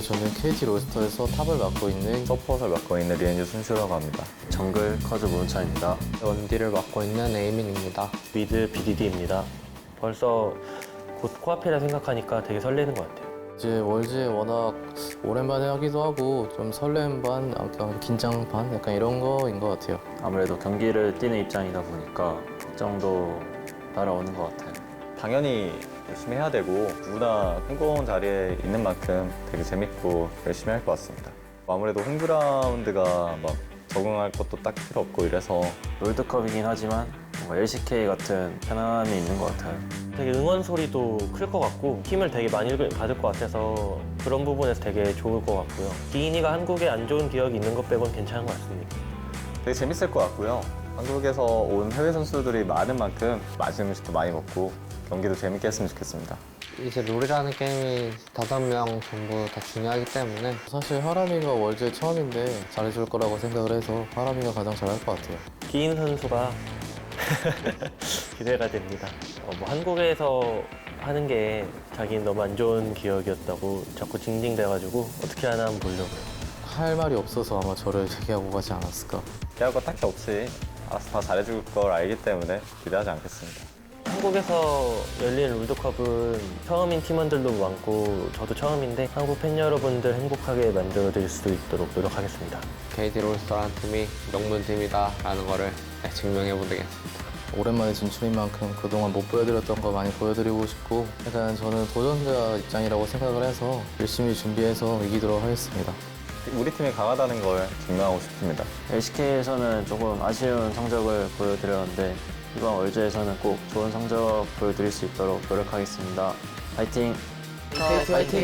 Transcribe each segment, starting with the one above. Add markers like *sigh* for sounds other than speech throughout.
안녕하세요. 저는 KT 롤스터에서 탑을 맡고 있는 서폿을 맡고 있는 리엔즈 순슈라고 합니다. 정글 커즈 문찬입니다. 원딜을 맡고 있는 에이민입니다. 미드 BDD입니다. 벌써 곧 코앞이라 생각하니까 되게 설레는 것 같아요. 이제 월즈에 워낙 오랜만에 하기도 하고 좀 설렘 반, 약간 긴장 반, 약간 이런 거인 것 같아요. 아무래도 경기를 뛰는 입장이다 보니까 걱정도 따라오는 것 같아요. 당연히 열심히 해야 되고 누구나 콩고운 자리에 있는 만큼 되게 재밌고 열심히 할 것 같습니다. 아무래도 홈그라운드가 막 적응할 것도 딱 필요 없고 이래서 롤드컵이긴 하지만 뭔가 LCK 같은 편안함이 있는 것 같아요. 되게 응원 소리도 클 것 같고 힘을 되게 많이 받을 것 같아서 그런 부분에서 되게 좋을 것 같고요. 기인이가 한국에 안 좋은 기억이 있는 것 빼곤 괜찮은 것 같습니다. 되게 재밌을 것 같고요. 한국에서 온 해외 선수들이 많은 만큼 맛있는 음식도 많이 먹고 경기도 재밌게 했으면 좋겠습니다. 이제 롤이라는 게임이 다섯 명 전부 다 중요하기 때문에 사실 하람이가 월즈에 처음인데 잘해줄 거라고 생각을 해서 하람이가 가장 잘할 것 같아요. 기인 선수가 *laughs* 기대가 됩니다. 어, 뭐 한국에서 하는 게 자기는 너무 안 좋은 기억이었다고 자꾸 징징대가지고 어떻게 하나 한번 보려고요. 할 말이 없어서 아마 저를 제기하고 가지 않았을까. 기대할 거 딱히 없이 알아서 다 잘해줄 걸 알기 때문에 기대하지 않겠습니다. 한국에서 열리는 롤드컵은 처음인 팀원들도 많고 저도 처음인데 한국 팬 여러분들 행복하게 만들어드릴 수 있도록 노력하겠습니다. KT 롤스터라는 팀이 명문팀이다 라는 거를 네, 증명해 보겠습니다. 오랜만에 진출인 만큼 그동안 못 보여드렸던 거 많이 보여드리고 싶고 약간 저는 도전자 입장이라고 생각을 해서 열심히 준비해서 이기도록 하겠습니다. 우리 팀이 강하다는 걸 증명하고 싶습니다. LCK에서는 조금 아쉬운 성적을 보여드렸는데 이번 월드에서는 꼭 좋은 성적 보여드릴 수 있도록 노력하겠습니다. 파이팅! KT 화이팅!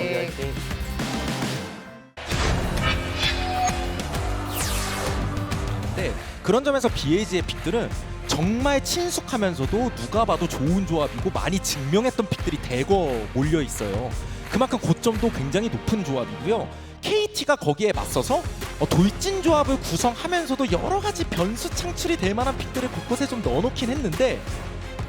네, 그런 점에서 BAG의 픽들은 정말 친숙하면서도 누가 봐도 좋은 조합이고 많이 증명했던 픽들이 대거 몰려 있어요. 그만큼 고점도 굉장히 높은 조합이고요. KT가 거기에 맞서서 어, 돌진 조합을 구성하면서도 여러 가지 변수 창출이 될 만한 픽들을 곳곳에 좀 넣어놓긴 했는데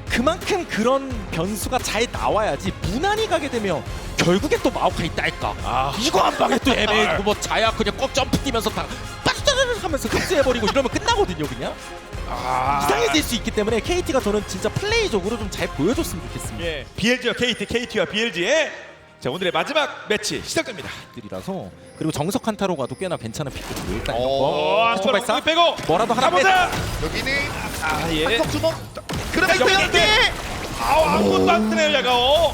그만큼 그런 변수가 잘 나와야지 무난히 가게 되면 결국에 또 마오카이 딸까? 이거 한 방에 또 애매해지고 뭐 자야 그냥 꼭 점프 뛰면서 다 빠르르르 하면서 흡수해버리고 이러면 끝나거든요 그냥. 이상해질 수 있기 때문에 KT가 저는 진짜 플레이적으로 좀 잘 보여줬으면 좋겠습니다. 예, BLG와 KT, KT와 BLG의 자 오늘의 마지막 매치 시작됩니다. 들이라서 그리고 정석 한타로 가도 꽤나 괜찮은 픽들이고 일단 이런 어, 거 안쪽 총발사 빼고 뭐라도 하나 빼 가보자. 여기는 아 예. 한석 주먹 그러나 여기 이때. 아우 아무것도 안 뜨네요 야가오.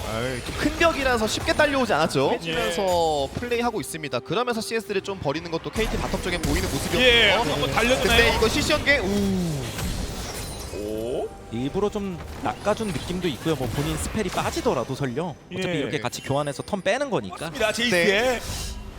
큰 벽이라서 쉽게 딸려오지 않았죠. 예. 해주면서 플레이하고 있습니다. 그러면서 CS를 좀 버리는 것도 KT 바텀 쪽에 보이는 모습이었고요. 예, 한번 근데 달려주나요? 이거 CC 연계 우 오, 일부러 좀 낚아준 느낌도 있고요 뭐 본인 스펠이 빠지더라도 설령 어차피 예. 이렇게 같이 교환해서 턴 빼는 거니까 맞습니다. 제이스의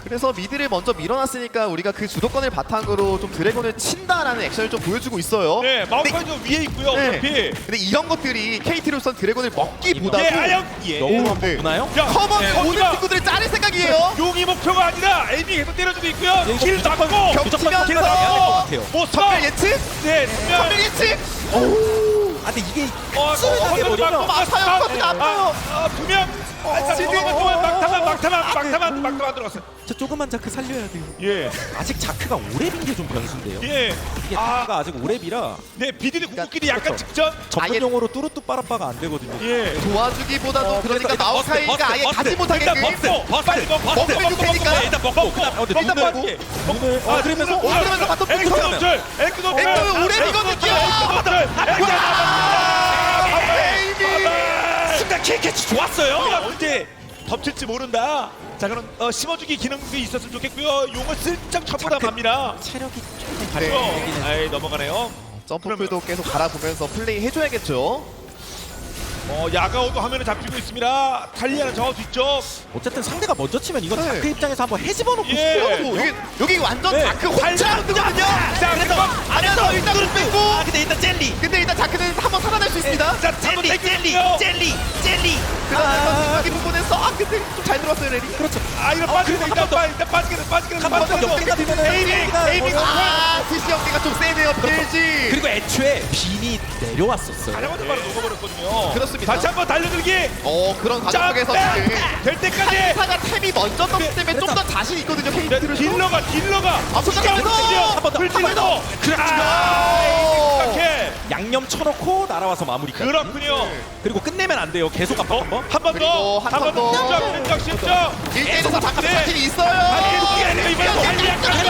그래서 미드를 먼저 밀어놨으니까 우리가 그 주도권을 바탕으로 좀 드래곤을 친다라는 액션을 좀 보여주고 있어요. 네 마우카이 좀 위에 있고요. 네. 어차피 근데 이런 것들이 KT로선 드래곤을 먹기보다도 예, 아영 예. 너무 네. 보나요? 야, 커먼 예, 오는? 친구들을 자를 생각이에요. 용이 목표가 아니라 에이미 계속 때려주고 있고요. 이거 킬 무조건 잡고 겹치면서 킬 잡고 같아요 못 써. 전멸 예측? 네. 전멸 예측? 아 근데 이게 어, 어, 당해버리면 어, 아파요, 커튼 아파요. 아, 두 명. 아, 지금. 잠깐만, 잠깐만, 막타만, 막타만, 막타만, 막타만 들어갔어요. 저 조그만 자크 살려야 돼요 예, 아직 자크가 오랩인 게 좀 변수인데요 예. 이게 아. 자크가 아직 오랩이라 네, 비디디 궁극기리 약간 그렇죠. 직전. 전문용어로 뚜루뚜 빠라빠가 안 되거든요 예. 도와주기보다도 그러니까 마오카이가 아예 가지 버스. 못하게끔 일단 버스, 버스, 빨리 먹, 버스, 먹으면 먹고, 되니까. 먹고, 일단 먹고, 그다음 어, 근데 일단 눈을 먹고. 눈을 아, 아 그러면서 어, 그러면서 바텀 노출. 엑스 오래비거든요. 좋았어요 언제 덮칠지 모른다. 자, 그럼 어, 심어주기 기능도 있었으면 좋겠고요. 용을 슬쩍 쳐보다 맙니다. 체력이 조금 네. 발전되기는 아이 넘어가네요. 점프풀도 계속 갈아보면서 플레이 해줘야겠죠. 어, 야가오도 화면에 잡히고 있습니다. 탈리아는 저 뒤쪽. 어쨌든 상대가 먼저 치면 이건 네. 자크 입장에서 한번 헤집어 놓고 예. 싶어요 오, 여기, 여기 완전 네. 다크 혼자 거든요 자, 그래서 안에서 일단 뺏고. 아 근데 일단 젤리 근데 일단 다크는 한번 살아날 수 있습니다. 자, 한번 땡기고요. 젤리 젤리 그러면서 여기 부분에 서 아 근데 좀 잘 들어왔어요 레리. 그렇죠 아, 이거 빠지는 일단 빠 일단 빠지기는 빠지기는 한번 더 빠지기는 역대가 되면은 에이밍, 에이밍. 아 아, TC 연계가 좀 세네요, PLG. 그리고 애초에 빈이 내려왔었어요. 가장 먼저 바로 녹아버렸거든요. 그렇습니다. 다시 한번 달려들기. 어, 그런 과정 자, 속에서 백! 지금 될 때까지. 카이사가 템이 먼저 떴기 때문에 좀 더 자신 있거든요, 네, KT를. 딜러가 딜러가. 아! 한번 더, 불질러도. 한번 그렇죠. 오! 이렇게. 양념 쳐놓고 날아와서 마무리까지. 그렇군요. 그리고 끝내면 안 돼요. 계속 한번. 한번 그리고 더. 한한번 더. 심적, 심적, 심적. 1대1에서 잠깐 네. 자신이 있어요. 아니, 이게 아니라 이번에 또 한리학까지.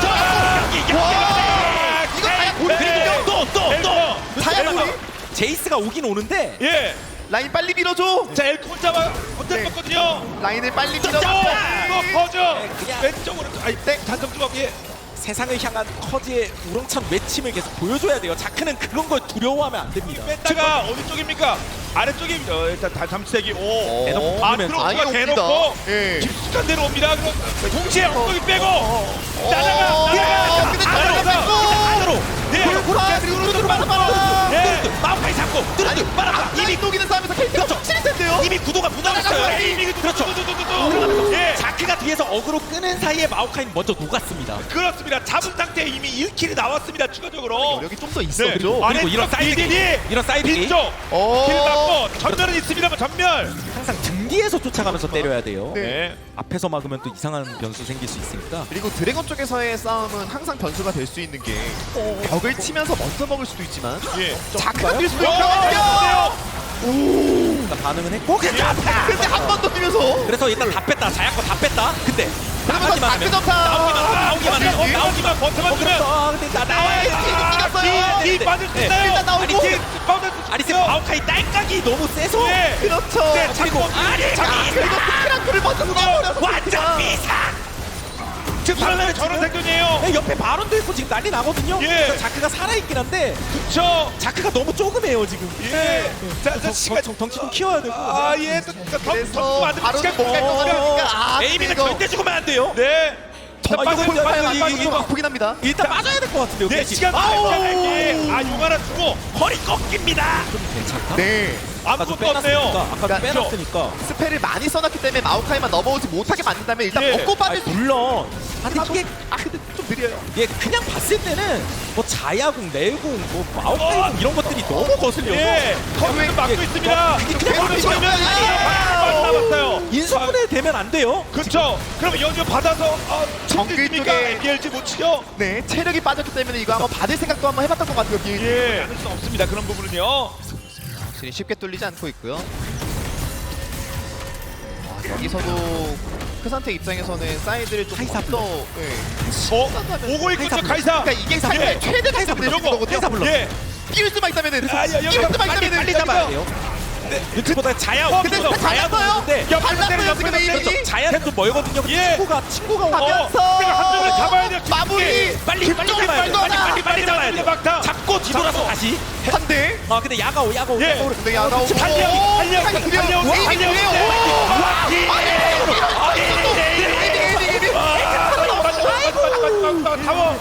와, 이거 다야 고리 그리고 또, 또, 또. 다야 고리. 제이스가 오긴 오는데 예. 라인 빨리 밀어줘. 자, 엘코 혼자 혼자 네. 먹거든요. 라인을 빨리 밀어줘. 또, 또 퍼져. 그냥- 왼쪽으로. 아니, 땡. 단점 주먹. 예. 세상을 향한 커지의 우렁찬 외침을 계속 보여줘야 돼요. 자크는 그런 걸 두려워하면 안 됩니다. 뺐다가 어디 쪽입니까? 아래쪽입니다. 어, 일단 다 잠시대기. 오. 대놓고 아, 아예 대놓고. 옵니다. 예. 깊숙한 데로 옵니다. 그럼 동시에 엉덩이 빼고. 나다가 어, 나다가 근데 안으로 저거 가. 안으로. 예. 고라 그리고 루드로 빨아 빨아. 예. 마우카이 잡고. 아니 빨아. 이미 녹이는 싸움에서 KT가 칠 텐데요. 이미 구도가 무너졌어요. 그렇죠. 예. 자크가 뒤에서 어그로 끄는 사이에 마오카인 먼저 녹았습니다. 그렇습니다. 잡은 상태에 이미 1킬이 나왔습니다. 추가적으로. 여기 좀더 있어, 네. 그리고 이런 사이드 딜이 이런 사이드 뒤쪽 어. 킬 맞고 전멸은 있습니다만 전멸. 항상 등 뒤에서 쫓아가면서 때려야 돼요. 네. 앞에서 막으면 또 이상한 변수 생길 수 있으니까. 그리고 드래곤 쪽에서의 싸움은 항상 변수가 될 수 있는 게 벽을 치면서 먼저 먹을 수도 있지만 예. 자크가 뛸 수도 어, 있거든요. 일단 반응은 했고 근데 한 번 더 뛰면서 그래서 일단 다 뺐다. 자약거 다 뺐다. 근데 그러면서 나가기만 자크 하면 나오기만 하면 어, 나오기만 버텨만 주면 아 근데 나 나와야 돼. 이겼어요. 뒤 빠질 수 있어요. 일단 나오고. 아니, 뒤 빠질 수 아니 지금 있어요. 마오카이 딸깍이 너무 세서 네. 그렇죠. 네, 자꾸 아니 자, 그리고 스크랑크를 먼저 쏴버려서 완전 비상. 지금 살려면 저런 생존이에요. 네, 옆에 바론도 있고 지금 난리 나거든요. 예. 자크가 살아있긴 한데 저 자크가 너무 조그매요 지금. 예. 자, 자, 시간 덩, 덩치 좀 키워야 되고. 아, 예. 더, 더, 더, 더 그래서 만들면 바로 시간 못갈 것 어, 같으니까 아 에이밍은 이거 절대 죽으면 안 돼요. 네. 자, 아, 빠져, 이거 빠 져, 빨리 빠져, 빨리 빠져, 이거 아프긴 합니다. 일단 빠져야 될 것 같은데요. 네. 시간 아우! 아, 용 하나 주고 허리 꺾입니다. 괜찮다. 네. 아까 아무것도 없네요. 빼놨으니까. 아까 좀 그러니까 빼놨으니까. 스펠을 많이 써놨기 때문에 마오카이만 넘어오지 못하게 만든다면 일단 예. 먹고 아, 빠질 수 물론. 아, 근데 이게 아 근데 좀 느려요. 예, 그냥 봤을 때는 뭐 자야궁, 내궁, 뭐 마오카이궁 이런 것들이 너무 거슬려서 예. 커브는 막고 있습니다. 그게 그냥 안 돼요. 남았어요. 인수분해 되면 안 돼요. 그렇죠. 그럼 연주 받아서 아, 정글? 쪽에- BLG 못 치죠? 네, 체력이 빠졌기 때문에 이거 한번 받을 생각도 한번 해봤던 것 같아요. 비 예. 않을 수 없습니다. 그런 부분은요. 확실히 쉽게 뚫리지 않고 있고요. 아, 여기서도 크산테 입장에서는 사이드를 좀더 예. 어? 오고 있군요, 카이사. 그러니까 이게 사이드 최대 카이사 불러 요거, 거거든요. 예. 띄울 수만 있다면 은 아, 야, 여기서 띄울 수만 빨리 있다면은 빨리 잡아야 돼요. 유튜보다 자야 어, 근데 그래서 잘랐어요. 오는데 옆에서 발랐어요 때려, 지금 이미. 자야는 좀 멀거든요. 근데 예. 친구가 친구가 오고 하면서 내가 한 명을 잡아야 돼요. 마무리 빨리 빨리 김종민 잡아야 돼. 빨리. 빨리 빨리 잡아야 돼. 막타. 잡고 뒤돌아서. 다시. 한 대. 아 근데 야가오 야가오 예. 야가오. 근데 야가오 달려, 달려, 달려, 달려. 타워.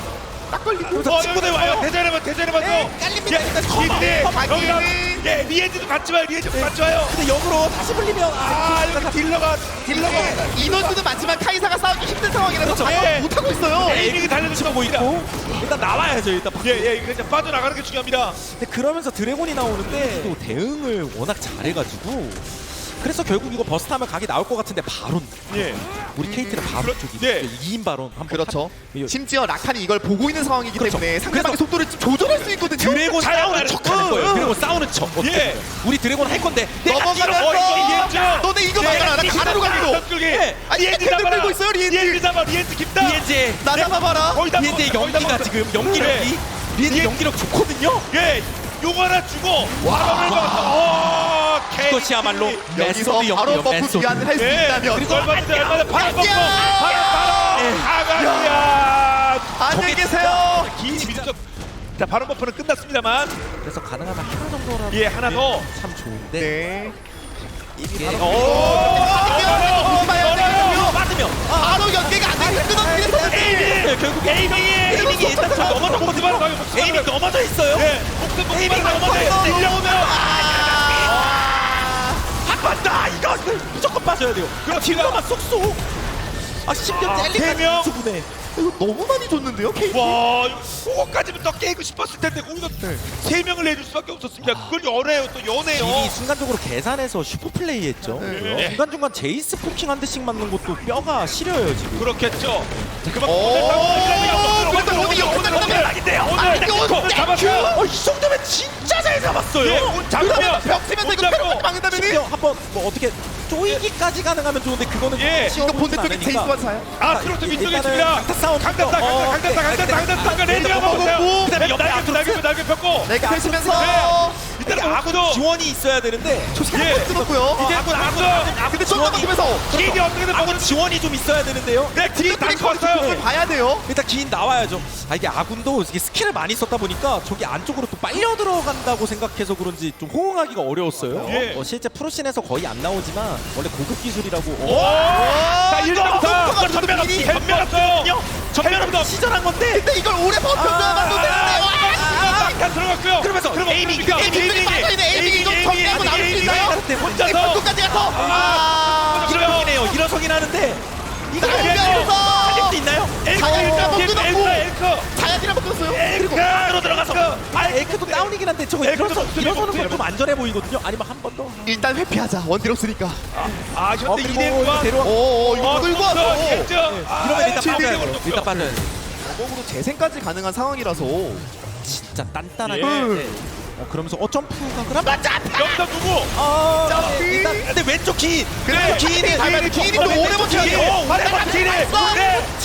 딱 걸리고 어, 친구들 와요. 대전해봐, 대전해봐. 깔립니다. 일단 커버, 김대, 커버. 여기다. 예, 리엔즈도 같이 와요. 리엔즈도 같이 와요. 근데 역으로 다시 불리면 아, 여기 딜러가, 딜러가. 인원수는 많지만 카이사가 싸우기 힘든 상황이라서 그렇죠. 예. 못하고 있어요. 에이밍이 달려주고 보고 있고 일단 나와야죠 일단. 예, 예, 이거 이제 빠져나가는 게 중요합니다. 근데 그러면서 드래곤이 나오는데 또 대응을 워낙 잘해가지고 그래서 결국 이거 버스 타면 각이 나올 것 같은데 바론 예. 우리 KT는 바론 그렇- 쪽이 네. 2인 바론 한번 그렇죠. 탑- 심지어 라칸이 이걸 보고 있는 상황이기 그렇죠. 때문에 상대방의 그래서- 속도를 좀 조절할 수 있거든요. 드래곤 잘 싸우는. 척하는 응, 거예요. 응. 드래곤 싸우는 척. 예. 우리 드래곤 할 건데 내가 넘어가면서 어, 이거 리엔즈. 너네 이거 막아라. 나 가다로 가기로. 예. 아니 리엔즈 핸들 잡아라. 들고 있어요 리엔즈. 리엔즈 잡아, 리엔즈 깊다. 리엔제 나 잡아봐라. 거의 다 리엔제 먹었어, 거의 다 연기가 먹었어. 지금 연기력이 리엔제 리엔- 연기력 좋거든요. 예, 용 하나 주고 바람을 케이티. 이것이야말로 여기서 메소드 바로 버프 메소드. 기한을 할 수 예, 있다면 그리고 얼마 전에 얼마 전에 바람 먹고 야! 바람 바람 아가야. 안녕히 계세요. 긴 민족. 자, 바람 버프는 끝났습니다만, 그래서 가능하면 하나 정도라도 예, 하나 더. 참 좋은데 네. 이게 오, 어, 봐 야 되거든요. 맞으면 바로 연계가 안 되면 끊어지겠어요. 네, 결국 에이밍이 에이밍이 일단 좀 넘어졌거든요. 넘어졌거든요. 에이밍 넘어져 있어요. 목숨 에이밍 넘어져 넘어져 내려오면 한번더 이거 무조건 빠져야 돼요. 그럼 딜러만 쏙쏙. 아 심지어 아, 세 젤리까지 명? 수분에. 이거 너무 많이 줬는데요, KT? 와, 이거 그거까지부터 깨고 싶었을 텐데 우리가 세 명을 내줄 수밖에 없었습니다. 그걸 연해요, 또 연해요. 이 순간적으로 계산해서 슈퍼 플레이 했죠. 네. 중간중간 제이스 포킹 한 대씩 맞는 것도 뼈가 시려요 지금. 그렇겠죠. 그만 오, 오늘 오늘 오늘 오늘 오늘 아닌데요. 오늘 오늘 잡았어요. 어, 이 정도면 진짜 잘 잡았어요. 예, 오늘 잡으면 벽 치면서 이거 막는다면은 심지어 한번 뭐 어떻게 쪼이기까지 가능하면 좋은데 그거는 예. 이거 본대 쪽에 제이스만 사요. 아, 트로트 밑쪽에 있습니다. 강타 싸움 강타타, 강타, 어, 강타타, 네, 강타타, 네, 강타타, 강타타, 네, 레드가 네, 먹었어요. 그다음에 날개, 날개, 날개 폈고. 내가 펼치면서 일단 아무도 지원이 있어야 되는데 예. 한번 끊었고요. 이제 아무도 아무도 근데 좀 넘어가면서 길이 어떻게든 아군 지원이 좀 있어야 되는데요. 네, 길이 다 컸어요. 그걸 봐야 돼요. 일단 기인 나와야죠. 아 이게 아군도 이게 스킬을 많이 썼다 보니까 저기 안쪽으로 또 빨려 들어간다고 생각해서 그런지 좀 호응하기가 어려웠어요. 예. 어, 실제 프로씬에서 거의 안 나오지만 원래 고급 기술이라고. 오! 자, 이거 일단부터 전면 없이 전면 없어요. 전면 없어. 시전한 건데. 근데 이걸 오래 버텨줘야만 되는데요. 딱 들어갔고요. 그러면서 에이밍? 에이밍 빠져 있는 에이밍 이거 정리하고 나올 수 있나요? 혼자서 백도까지 가서 아, 일어서기네요. 일어서긴 하는데 이거 자, 살릴 수 있나요? 엘크 자, 일단 엘크 엘크 끊었고. 한번 끊었어요. 엘크 안으로 들어가서 아 에이크도 다운이긴 한데 저거 일어서 일어서는 없어요. 건좀 안전해 보이거든요. 아니면 한 번 더. 일단 회피하자. 원딜 없으니까. 아 어, 현대 그리고 이대구가 데려와. 오, 이거 끌고 아, 이러면 일단 돼요. 일단 돼요. 저으로 재생까지 가능한 상황이라서 진짜 단단하게. 예. 네. 어, 그러면서 어 점프가 그럼 맞자. 여기서 누구? 어, 점프. 네, 일단 근데 왼쪽 기. 그래 왼쪽 기인이 기인이 기인이 또 오래 버텨야. 오, 오래 버티네. 네,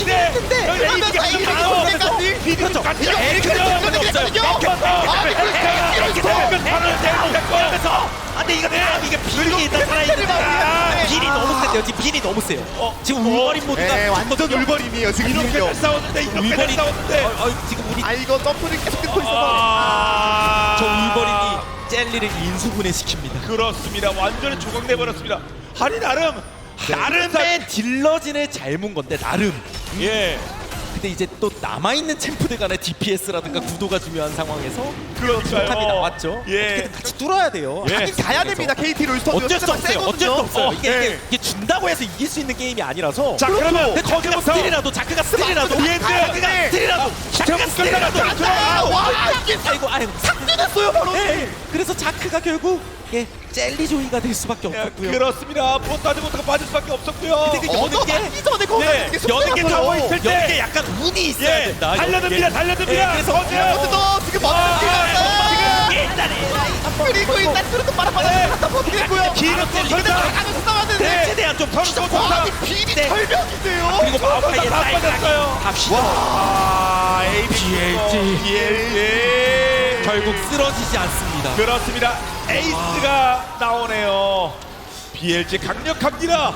네. 근데 여기 그러면서 이게 에이밍이 나와. 언제까지? 비디오 그렇죠. 같이 이거 에이크 에이크 없어요. 끊기거든요. 아, 아니, 그렇게 이렇게 되면 바로 대놓고 아 근데 이거 아, 이게 빌이 일단 살아있는데. 빌이 너무 세요. 지금 빌이 너무 세요. 어, 지금 어. 울버린 모드가 네, 완전. 울버림이에요 지금 이렇게. 잘 싸웠는데 이렇게 잘 울버린 싸웠는데 어, 어, 지금 우리 아 이거 점프를 계속 끊고 있어서 아, 저 울버린이 젤리를 인수분해 시킵니다. 그렇습니다. 완전히 조각내 버렸습니다. 아니 나름 나름 다 나름의 딜러진을 잘문 건데 나름. 예. 근데 이제 또 남아 있는 챔프들 간의 DPS라든가 구도가 중요한 상황에서 그러니까요. 감이 나왔죠. 예. 어떻게든 같이 뚫어야 돼요. 예. 하긴 가야 됩니다 KT 롤스터 어쩔 수 없어요. 어쩔 수 없어요. 어, 이게, 예. 이게, 이게 준다고 해서 이길 수 있는 게임이 아니라서. 자 그러면 근데 거기부터 스틸이라도 자크가 스틸이라도 비엔드. 자크가 스틸이라도 자크가 스틸이라도 와 이게 아이고 아이고 삭제됐어요 바로 예, 그래서 자크가 결국 예, 젤리 조이가 될 수밖에 예, 없었고요. 그렇습니다. 보따지 못하고 빠질 수밖에 없었고요. 근데 그 여는 얻어 게 맞기 전에 거기 네, 여는 게 타고 있을 여는 때. 게 약간 운이 있어야 예, 된다. 달려듭니다. 예. 달려듭니다. 예, 그래서 거즈. 어제도 지금 아, 먼저 예, 뛰어갔어요 그리고 일단 뚜루뚜 빨아빨아 갖다 버티겠고요 기는 또 젤리 설명. 가면서 싸웠는데 최대한 좀. 좋다. 아니 비리 네. 절벽인데요 그리고 마오카이의 다 빠졌어요. 갑시다. 아, ABG. BLG. 결국 쓰러지지 않습니다. 그렇습니다. 에이스가 나오네요. BLG 강력합니다.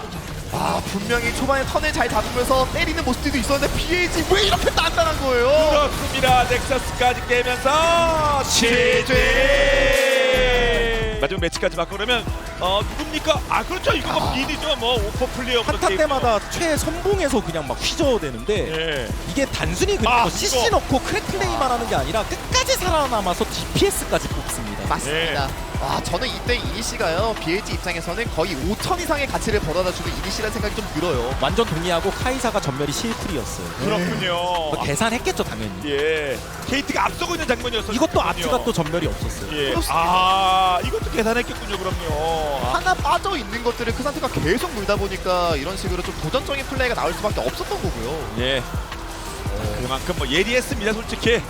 아 분명히 초반에 턴을 잘 잡으면서 때리는 모습들도 있었는데 BAG 왜 이렇게 단단한 거예요 그렇습니다. 넥서스까지 깨면서 시제 마지막 매치까지 맞고 그러면 어 누굽니까? 아 그렇죠. 이거 뭐 비디죠. 뭐 오퍼 플레이어 한타 때마다 최선봉에서 그냥 막 휘저어대는데 예. 이게 단순히 그냥 아, 뭐 CC 이거. 넣고 크랙 플레이만 하는 게 아니라 끝까지 살아남아서 DPS까지 뽑습니다. 맞습니다 와 저는 이때 이니시가요 BAG 입장에서는 거의 5천 이상의 가치를 벌어다주는 이니시라는 생각이 좀 들어요 완전 동의하고 카이사가 전멸이 실풀이었어요. 그렇군요. 뭐 계산했겠죠 당연히. 예. KT가 앞서고 있는 장면이었어요. 이것도 아트가 또 전멸이 없었어요. 예. 아 이것도 계산했겠군요. 그럼요. 하나 빠져 있는 것들을 그 상태가 계속 물다 보니까 이런 식으로 좀 도전적인 플레이가 나올 수밖에 없었던 거고요 예. 그만큼 뭐 예리했습니다. 솔직히.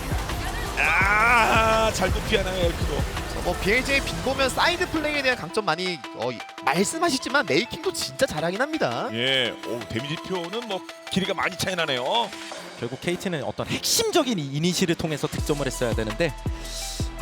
아 잘도 피하나요 엘크도. 뭐 BLG의 빈보면 사이드 플레이에 대한 강점 많이 어, 이- 말씀하시지만 메이킹도 진짜 잘하긴 합니다 예. 오 데미지 표는 뭐 길이가 많이 차이 나네요. 결국 KT는 어떤 핵심적인 이 이니시를 통해서 득점을 했어야 되는데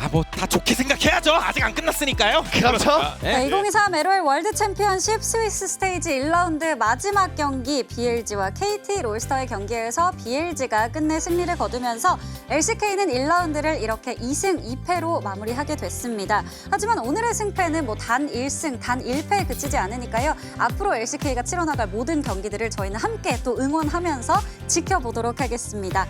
아 뭐 다 좋게 생각해야죠. 아직 안 끝났으니까요. 그렇죠 네. 네, 2023 LOL 월드 챔피언십 스위스 스테이지 1라운드 마지막 경기 BLG와 KT 롤스터의 경기에서 BLG가 끝내 승리를 거두면서 LCK는 1라운드를 이렇게 2승 2패로 마무리하게 됐습니다. 하지만 오늘의 승패는 뭐 단 1승, 단 1패에 그치지 않으니까요. 앞으로 LCK가 치러나갈 모든 경기들을 저희는 함께 또 응원하면서 지켜보도록 하겠습니다.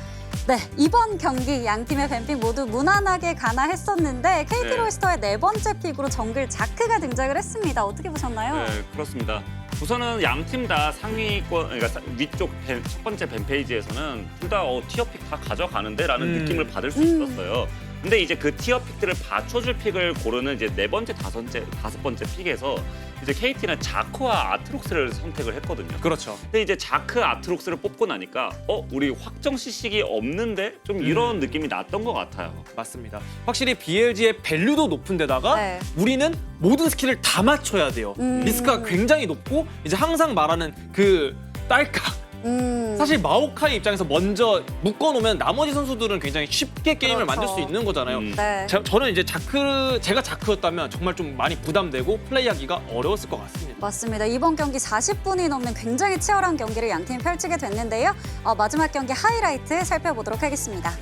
네, 이번 경기 양 팀의 뱀픽 모두 무난하게 가나 했었는데 KT 네. 롤스터의 네 번째 픽으로 정글 자크가 등장을 했습니다. 어떻게 보셨나요? 네, 그렇습니다. 우선은 양 팀 다 상위권, 그러니까 사- 위쪽 밴- 첫 번째 밴 페이지에서는 둘 다 어, 티어픽 다 가져가는데라는 음. 느낌을 받을 수 음. 있었어요. 근데 이제 그 티어 픽들을 받쳐줄 픽을 고르는 이제 네 번째, 다섯 번째, 다섯 번째 픽에서 이제 KT는 자크와 아트록스를 선택을 했거든요. 그렇죠. 근데 이제 자크 아트록스를 뽑고 나니까 어 우리 확정 시식이 없는데 좀 음. 이런 느낌이 났던 것 같아요. 맞습니다. 확실히 BLG의 밸류도 높은데다가 네. 우리는 모든 스킬을 다 맞춰야 돼요. 음. 리스크가 굉장히 높고 이제 항상 말하는 그 딸깍. 음. 사실 마오카이 입장에서 먼저 묶어놓으면 나머지 선수들은 굉장히 쉽게 게임을 그렇죠. 만들 수 있는 거잖아요. 음. 네. 저, 저는 이제 자크 제가 자크였다면 정말 좀 많이 부담되고 플레이하기가 어려웠을 것 같습니다. 맞습니다. 이번 경기 40분이 넘는 굉장히 치열한 경기를 양 팀이 펼치게 됐는데요. 어, 마지막 경기 하이라이트 살펴보도록 하겠습니다.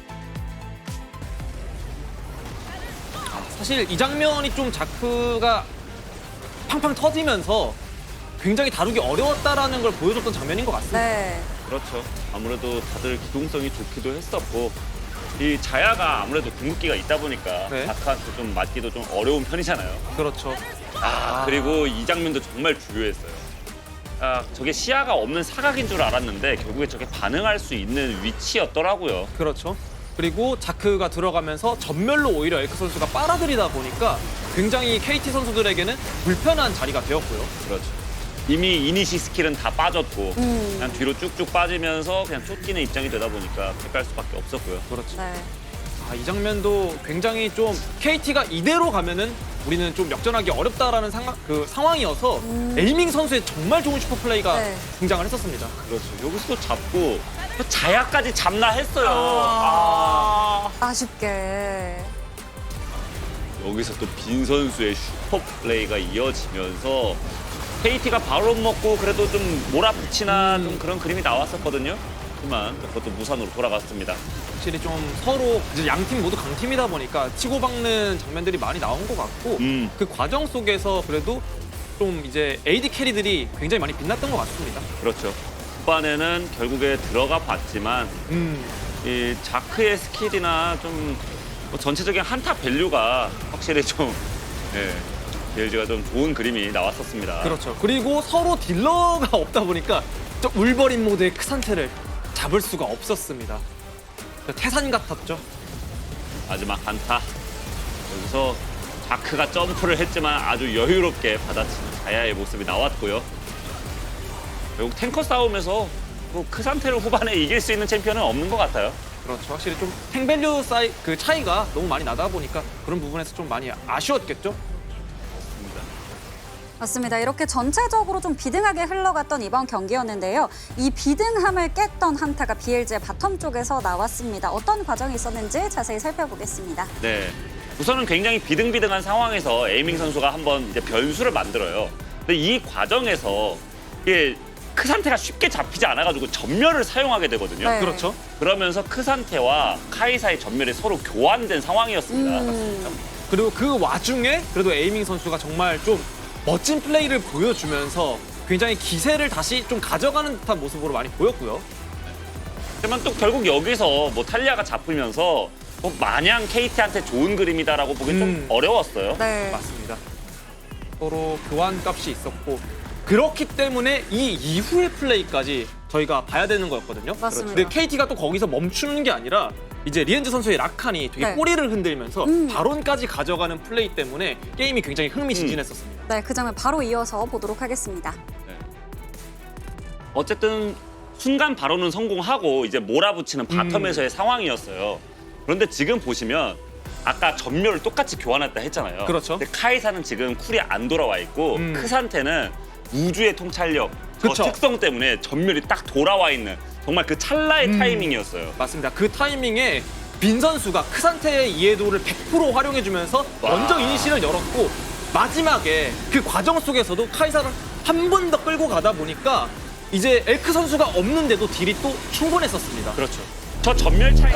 사실 이 장면이 좀 자크가 팡팡 터지면서 굉장히 다루기 어려웠다라는 걸 보여줬던 장면인 것 같습니다. 네. 그렇죠. 아무래도 다들 기동성이 좋기도 했었고 이 자야가 아무래도 궁극기가 있다 보니까 네. 자크한테 좀 맞기도 좀 어려운 편이잖아요. 그렇죠. 아, 그리고 이 장면도 정말 중요했어요. 아, 저게 시야가 없는 사각인 줄 알았는데 결국에 저게 반응할 수 있는 위치였더라고요. 그렇죠. 그리고 자크가 들어가면서 전멸로 오히려 엘크 선수가 빨아들이다 보니까 굉장히 KT 선수들에게는 불편한 자리가 되었고요. 그렇죠. 이미 이니시 스킬은 다 빠졌고 음. 그냥 뒤로 쭉쭉 빠지면서 그냥 쫓기는 입장이 되다 보니까 택할 수밖에 없었고요. 그렇죠. 네. 아, 이 장면도 굉장히 좀 KT가 이대로 가면은 우리는 좀 역전하기 어렵다라는 상황, 그 상황이어서 에이밍 선수의 정말 좋은 슈퍼 플레이가 네. 등장을 했었습니다. 그렇죠. 여기서도 잡고 또 자야까지 잡나 했어요. 아. 아쉽게. 여기서 또 빈 선수의 슈퍼 플레이가 이어지면서 KT가 바로 먹고 그래도 좀 몰아붙이나 음. 좀 그런 그림이 나왔었거든요. 하지만 그것도 무산으로 돌아갔습니다. 확실히 좀 서로 이제 양팀 모두 강팀이다 보니까 치고박는 장면들이 많이 나온 것 같고 음. 그 과정 속에서 그래도 좀 이제 AD 캐리들이 굉장히 많이 빛났던 것 같습니다. 그렇죠. 후반에는 결국에 들어가 봤지만 음, 이 자크의 스킬이나 좀뭐 전체적인 한타 밸류가 확실히 좀 예, BLG가 좀 좋은 그림이 나왔었습니다. 그렇죠. 그리고 서로 딜러가 없다 보니까 좀 울버린 모드의 크산테를 잡을 수가 없었습니다. 태산 같았죠. 마지막 한타 여기서 자크가 점프를 했지만 아주 여유롭게 받아치는 자야의 모습이 나왔고요. 결국 탱커 싸움에서 뭐 크산테를 후반에 이길 수 있는 챔피언은 없는 것 같아요. 그렇죠. 확실히 좀 탱밸류 사이 그 차이가 너무 많이 나다 보니까 그런 부분에서 좀 많이 아쉬웠겠죠. 맞습니다. 이렇게 전체적으로 좀 비등하게 흘러갔던 이번 경기였는데요. 이 비등함을 깼던 한타가 BLG의 바텀 쪽에서 나왔습니다. 어떤 과정이 있었는지 자세히 살펴보겠습니다. 네. 우선은 굉장히 비등비등한 상황에서 에이밍 선수가 한번 이제 변수를 만들어요. 근데 이 과정에서 이게 크산테가 쉽게 잡히지 않아가지고 전멸을 사용하게 되거든요. 네. 그렇죠. 그러면서 크산테와 카이사의 전멸이 서로 교환된 상황이었습니다. 음. 그리고 그 와중에 그래도 에이밍 선수가 정말 좀 멋진 플레이를 보여주면서 굉장히 기세를 다시 좀 가져가는 듯한 모습으로 많이 보였고요. 하지만 또 결국 여기서 뭐 탈리아가 잡히면서 뭐 마냥 KT한테 좋은 그림이다라고 보기 좀 음. 어려웠어요. 네. 맞습니다. 서로 교환 값이 있었고 그렇기 때문에 이 이후의 플레이까지 저희가 봐야 되는 거였거든요. 맞습니다. 근데 KT가 또 거기서 멈추는 게 아니라 이제 리엔즈 선수의 라칸이 되게 네. 꼬리를 흔들면서 음. 발언까지 가져가는 플레이 때문에 게임이 굉장히 흥미진진했었습니다. 네, 그 장면 바로 이어서 보도록 하겠습니다. 어쨌든 순간 발언은 성공하고 이제 몰아붙이는 바텀에서의 음. 상황이었어요. 그런데 지금 보시면 아까 전멸을 똑같이 교환했다 했잖아요. 그렇죠. 근데 카이사는 지금 쿨이 안 돌아와 있고 음. 크산테는 우주의 통찰력 저 그쵸. 특성 때문에 전멸이 딱 돌아와 있는 정말 그 찰나의 음. 타이밍이었어요. 맞습니다. 그 타이밍에 빈 선수가 크산테의 이해도를 100% 활용해주면서 와. 먼저 이니시를 열었고 마지막에 그 과정 속에서도 카이사를 한 번 더 끌고 가다 보니까 이제 엘크 선수가 없는데도 딜이 또 충분했었습니다. 그렇죠. 저 전멸 차이